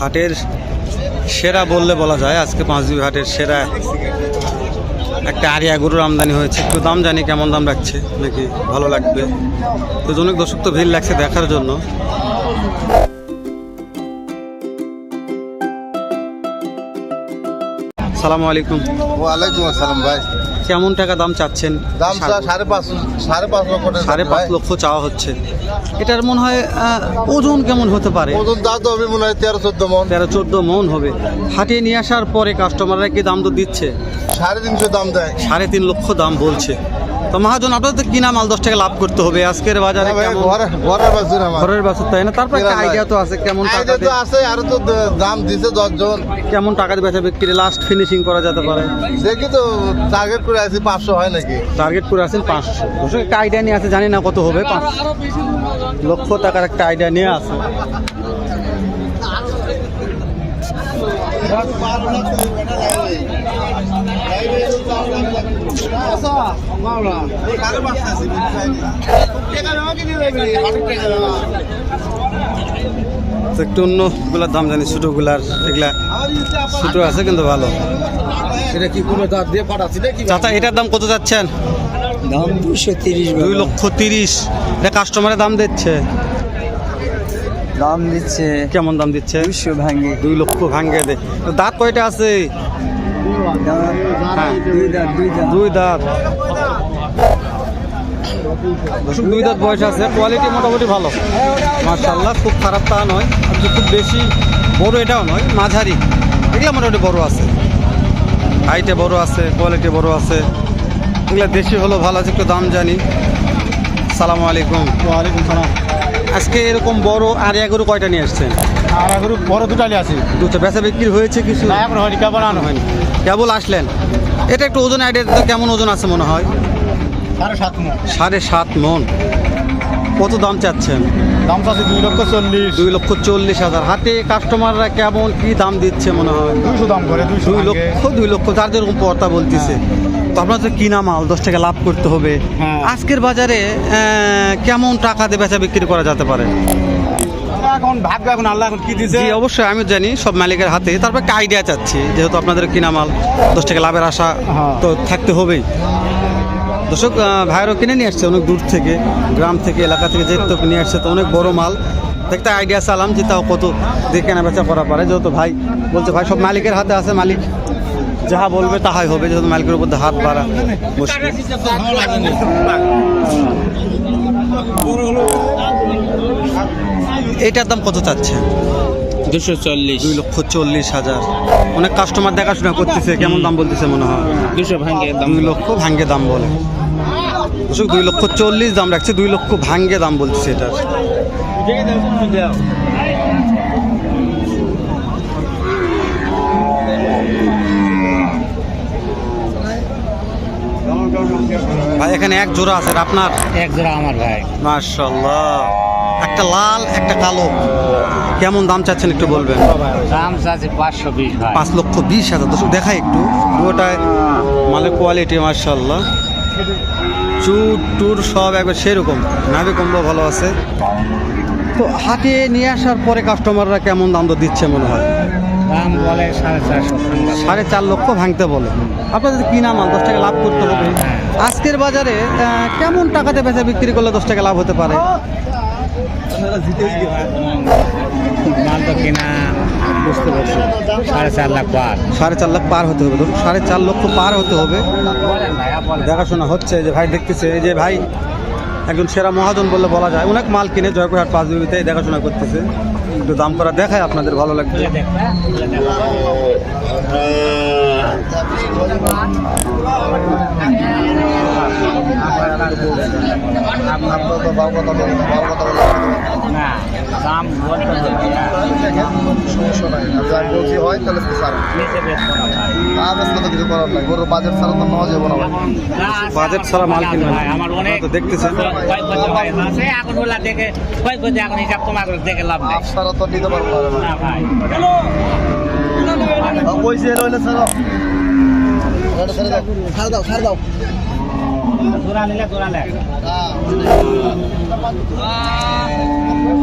হাটের সেরা বললে বলা যায়। আজকে পাঁচবি হাটের সেরা একটা আরিয়া গরুর আমদানি হয়েছে। একটু দাম জানি কেমন দাম রাখছে, নাকি ভালো লাগবে। তো অনেক দর্শক তো ভিড় লাগছে দেখার জন্য। সালামু আলাইকুম। ওয়ালাইকুম আসসালাম ভাই। কেমন টাকা দাম চাচ্ছেন? দাম সাড়ে পাঁচ সাড়ে পাঁচ লক্ষ সাড়ে পাঁচ লক্ষ চাওয়া হচ্ছে। এটার মনে হয় ওজন কেমন হতে পারে? ওজন দাম তো হবে মনে হয় তেরো চোদ্দ মন। তেরো চোদ্দ মন হবে। হাটিয়ে নিয়ে আসার পরে কাস্টমাররা কি দাম তো দিচ্ছে? সাড়ে তিনশো দাম দেয়। সাড়ে তিন লক্ষ দাম বলছে। তো মহাজন আপনার তো কিনা মাল দশ টাকা লাভ করতে হবে। আজকের বাজারে ঘরের বাছুর ঘরের বাসুর তাই না? তারপর একটা আইডিয়া তো আছে কেমন টাকা তো আছে আরও তো দাম দিছে দশজন। কেমন টাকা দিয়ে বেচা বিক্রি? লাস্ট ফিনিশিং করা যেতে পারে। দেখি তো টার্গেট করে আছি পাঁচশো হয় নাকি? টার্গেট করে আছেন পাঁচশো। একটা আইডিয়া নিয়ে আছে জানি না কত হবে পাঁচ লক্ষ টাকার একটা আইডিয়া নিয়ে আছে। একটু অন্যগুলার দাম জানি ছোটোগুলার এগুলা। ছোটো আছে কিন্তু ভালো। এটা কি কোনো দাঁত দিয়ে পাঠাচ্ছি নাকি? চাচা এটার দাম কত যাচ্ছেন? দাম দুশো তিরিশ দুই লক্ষ তিরিশ। এটা কাস্টমারের দাম দিচ্ছে। দাম দিচ্ছে। কেমন দাম দিচ্ছে? দুশো ভাঙ্গে। দুই লক্ষ ভাঙ্গে দে। দাঁত কয়টা আছে? হ্যাঁ। দুই দাঁত দুই দাঁত। বয়স আছে। কোয়ালিটি মোটামুটি ভালো। মার্শাল্লাহ খুব খারাপ তা নয়। যে খুব বেশি বড় এটাও নয় মাঝারি। এগুলো মোটামুটি বড় আছে। হাইটে বড় আছে কোয়ালিটি বড় আছে। এগুলো দেশি হলো ভালো আছে একটু দাম জানি। সালামু আলাইকুম। ওয়ালাইকুম সালাম। আজকে এরকম বড় আরিয়া গরু কয়টা নিয়ে আসছেন? আর এখন বড় দুটালি আছে দুটো বেচা বিক্রি হয়েছে কিছু? না এখন হয়নি কেবল আনো। হয়নি। কেবল আসলেন। এটা একটু ওজন আইডিয়া কেমন ওজন আছে মনে হয়? সাড়ে সাত মন। সাড়ে সাত মন। কত দাম চাচ্ছেন? দাম চাচ্ছে দুই লক্ষ চল্লিশ। দুই লক্ষ চল্লিশ হাজার। হাতে কাস্টমাররা কেমন কি দাম দিচ্ছে মনে হয়? দুইশো দাম করে দুইশো দুই লক্ষ দুই লক্ষ যার যেরকম পর্তা বলতেছে। তো আপনার তো কিনা মাল দশ টাকা লাভ করতে হবে। হ্যাঁ। আজকের বাজারে কেমন টাকা দিয়ে বেচা বিক্রি করা যেতে পারে? এখন ভাগ্য এখন আল্লাহ এখন কি জি অবশ্যই আমি জানি সব মালিকের হাতে। তারপর একটা আইডিয়া চাচ্ছি যেহেতু আপনাদের কিনা মাল দশ টাকা লাভের আশা হ্যাঁ। তো থাকতে হবেই। দর্শক ভাইয়েরও কিনে নিয়ে আসছে অনেক দূর থেকে গ্রাম থেকে এলাকা থেকে যেহেতু নিয়ে আসছে তো অনেক বড় মাল। দেখতে আইডিয়া চালাম যে তাও কত দিয়ে কেনা বেচা করা পারে। যেহেতু ভাই বলছে ভাই সব মালিকের হাতে আছে মালিক যাহা বলবে তাহাই হবে যেহেতু মালিকের উপর হাত বাড়া মুশকিল। এইটার দাম কত চাচ্ছে? দুশো চল্লিশ। দুই লক্ষ চল্লিশ হাজার। অনেক কাস্টমার দেখাশোনা করতেছে কেমন দাম বলতেছে মনে হয়? দুশো ভাঙ্গে দুই লক্ষ ভাঙ্গে দাম বলে। দুই লক্ষ চল্লিশ দাম রাখছে দুই লক্ষ ভাঙ্গে দাম বলতেছে এটার। ভাই এখানে এক জোড়া আছে আপনার? এক জোড়া আমার ভাই। মার্শাল্লাহ একটা লাল একটা কালো। কেমন দাম চাচ্ছেন একটু বলবেন? দাম আছে পাঁচশো বিশ ভাই। পাঁচ লক্ষ বিশ হাজার। দর্শক দেখাই একটু। পুরোটায় মালের কোয়ালিটি মার্শাল্লাহ চুর টুর সব একবার সেরকম। নাভি কম্ব ভালো আছে। তো হাটে নিয়ে আসার পরে কাস্টমাররা কেমন দাম তো দিচ্ছে মনে হয়? দাম বলে সাড়ে চারশো সাড়ে চার লক্ষ ভাঙতে বলে। আপনাদের কিনা মাল দশ টাকা লাভ করতে হবে। আজকের বাজারে কেমন টাকাতে বেচা বিক্রি করলে দশ টাকা লাভ হতে পারে? মাল তো কিনা বুঝতে পারছি। সাড়ে চার লাখ বার সাড়ে চার লাখ পার হতে হবে। ধরুন সাড়ে চার লক্ষ পার হতে হবে। দেখাশোনা হচ্ছে যে ভাই দেখতেছে এই যে ভাই একজন সেরা মহাজন বললে বলা যায় অনেক মাল কিনে জয়পুরহাট পাঁচ বিবিতে দেখাশোনা করতেছে একটু দাম করা দেখায় আপনাদের ভালো লাগবে না দাম বলতে হবে সমস্যা নাই আর বলছি হয় তাহলে তো সারা নিচে বেচবো না ভাই। আর আজকে তো কিছু করার নাই। গরুর বাজার ছাড়া তো নেওয়া যাবে না বাজেট ছাড়া মাল কিনবেন আমার অনেক তো দেখতেছেন। কয় কোটি ভাই আছে এখন ওলা দেখে কয় কোটি এখন হিসাব তোমার দেখে লাভ নেই। ছাড়া তো নিতে পারব না ভাই। ওই যে রইলে ছাড়ো। ছাড় দাও ছাড় দাও।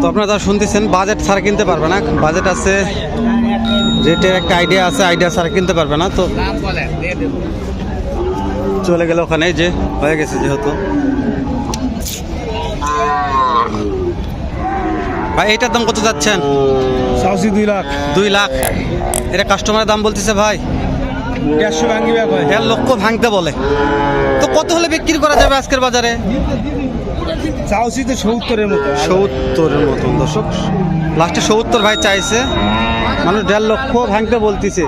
তো আপনারা যা শুনতেছেন বাজেট ছাড়া কিনতে পারবে না। বাজেট আছে রেটের একটা আইডিয়া আছে আইডিয়া ছাড়া কিনতে পারবে না তো চলে গেল ওখানে যে হয়ে গেছে যেহেতু। ভাই এটার দাম কত যাচ্ছেন? চাওছি দুই লাখ। দুই লাখ। এটা কাস্টমারের দাম বলতেছে ভাই। দেড়শো দেড় লক্ষ ভাঙতে বলে। তো কত হলে বিক্রি করা যাবে আজকের বাজারে? চাওছি তো সত্তরের মতো। সত্তরের মতন দর্শক। লাস্টে সত্তর ভাই চাইছে। মানুষ দেড় লক্ষ ভাঙতে বলতেছে।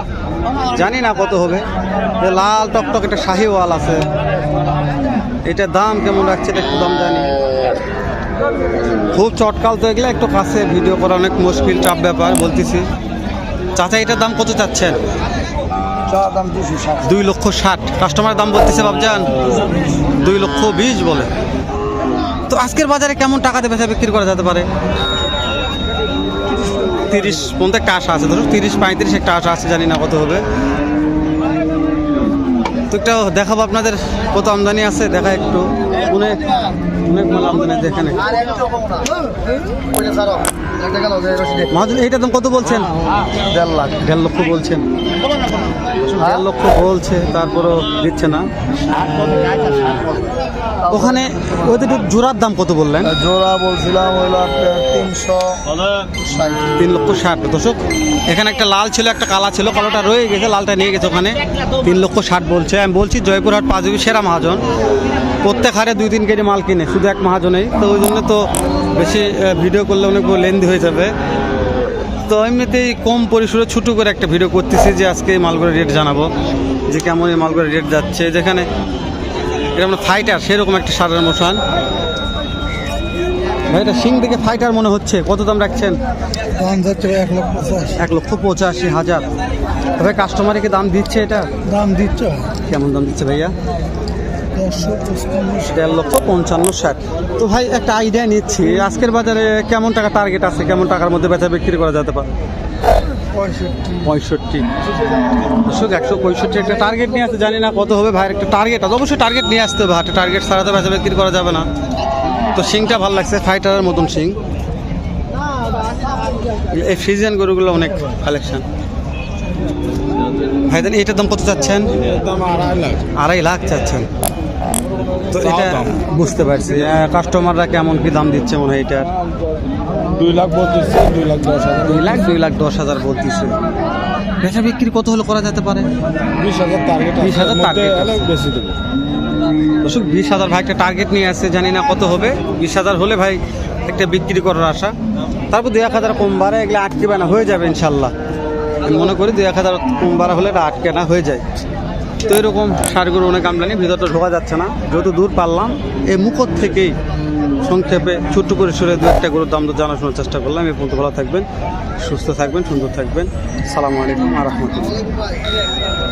জানি না কত হবে। লাল টকটক একটা শাহি ওয়াল আছে। এটার দাম কেমন রাখছে এটা একটু দাম জানি। খুব চটকাল তো এগুলো একটু কাছে ভিডিও করা অনেক মুশকিল চাপ ব্যাপার বলতেছি। চাচা এটার দাম কত চাচ্ছেন? দুই লক্ষ ষাট। কাস্টমার দাম বলতেছে বাবজান দুই লক্ষ বিশ বলে। তো আজকের বাজারে কেমন টাকাতে বেচা বিক্রি করা যেতে পারে? তিরিশ পর্যন্ত একটা আশা আছে ধরো তিরিশ পঁয়ত্রিশ একটা আশা আছে জানি না কত হবে। তো একটা দেখাবো আপনাদের কত আমদানি আছে দেখা একটু। অনেক অনেক মাল আমদানি দেখেন আর একটু কম না ওইটা ছাড়ো একটা গেল যে রসিদে। মাহাজন এইটা দাম কত বলছেন? দেড় লাখ। দেড় লক্ষ বলছেন। দেড় লক্ষ বলছে তারপরও দিচ্ছে না। ওখানে ওদের জোড়ার দাম কত বললেন? জোড়া বলছিলাম আপনার তিনশো। তিন লক্ষ ষাট। দশক এখানে একটা লাল ছিল একটা কালা ছিল কালোটা রয়ে গেছে লালটা নিয়ে গেছে ওখানে। তিন লক্ষ ষাট বলছে। আমি বলছি জয়পুরহাট পাঁচবি সেরা মহাজন। প্রত্যেক হারে দুই তিন কেজি মাল কিনে শুধু এক মহাজনেই। তো ওই জন্য তো বেশি ভিডিও করলে অনেক লেন্দি হয়ে যাবে। তো এমনিতেই কম পরিসরে ছোটো করে একটা ভিডিও করতেছি যে আজকে এই মালগুলোর রেট জানাব যে কেমন এই মালগুলোর রেট যাচ্ছে। যেখানে এটা এরকম ফাইটার সেরকম একটা সারের মশান ভাই এটা সিং থেকে ফাইটার মনে হচ্ছে। কত দাম রাখছেন? এক লক্ষ পঁচাশি। হাজার। তবে কাস্টমারে কি দাম দিচ্ছে এটা? দাম দিচ্ছে। কেমন দাম দিচ্ছে ভাইয়া? দেড় লক্ষ পঞ্চান্ন ষাট। তো ভাই একটা আইডিয়া নিচ্ছি। আজকের বাজারে কেমন টাকা টার্গেট আছে কেমন টাকার মধ্যে বেচা বিক্রি করা যেতে পারে? পঁয়ষট্টি। দর্শক একশো পঁয়ষট্টি একটা টার্গেট নিয়ে আসতে জানি না কত হবে ভাইয়ের একটা টার্গেট আছে অবশ্যই টার্গেট নিয়ে আসতে হবে হাটে টার্গেট ছাড়া তো বেচা বিক্রি করা যাবে না। তো সিংটা ভালো লাগছে ফাইটারের মতন সিং এই ফ্রিজিয়ান গরুগুলো অনেক কালেকশন ভাইজান এটার দাম কত চাচ্ছেন? দাম আড়াই লাখ। আড়াই লাখ চাচ্ছেন। তো এটা বুঝতে পারছি। কাস্টমাররা কেমন কি দাম দিচ্ছে মনে হয় এটার? দুই লাখ বলতেছে দুই লাখ দশ হাজার। দুই লাখ দুই লাখ দশ হাজার বলতেছে। বেচা বিক্রি কত হলে করা যেতে পারে? বিশ হাজার টার্গেট বিশ হাজার আছে। বেশি দেবো। দর্শক বিশ হাজার ভাই একটা টার্গেট নিয়ে আসছে জানি না কত হবে। বিশ হাজার হলে ভাই একটা বিক্রি করার আশা। তারপর দুই এক হাজার কম বাড়ে এগুলো আটকে না হয়ে যাবে ইনশাল্লাহ। আমি মনে করি দুই এক হাজার কম বাড়া হলে এটা আটকে না হয়ে যায়। তো এরকম সারগুলো অনেক আমদানি, ভিতরটা ঢোকা যাচ্ছে না। যত দূর পারলাম, এই মুখর থেকেই সংক্ষেপে ছোট্ট করে সরে দু একটা গরুর দাম তো জানাশোনার চেষ্টা করলাম। এই পর্যন্ত ভালো থাকবেন, সুস্থ থাকবেন, সুন্দর থাকবেন। সালামু আলাইকুম আ রহমতুল্লাহ।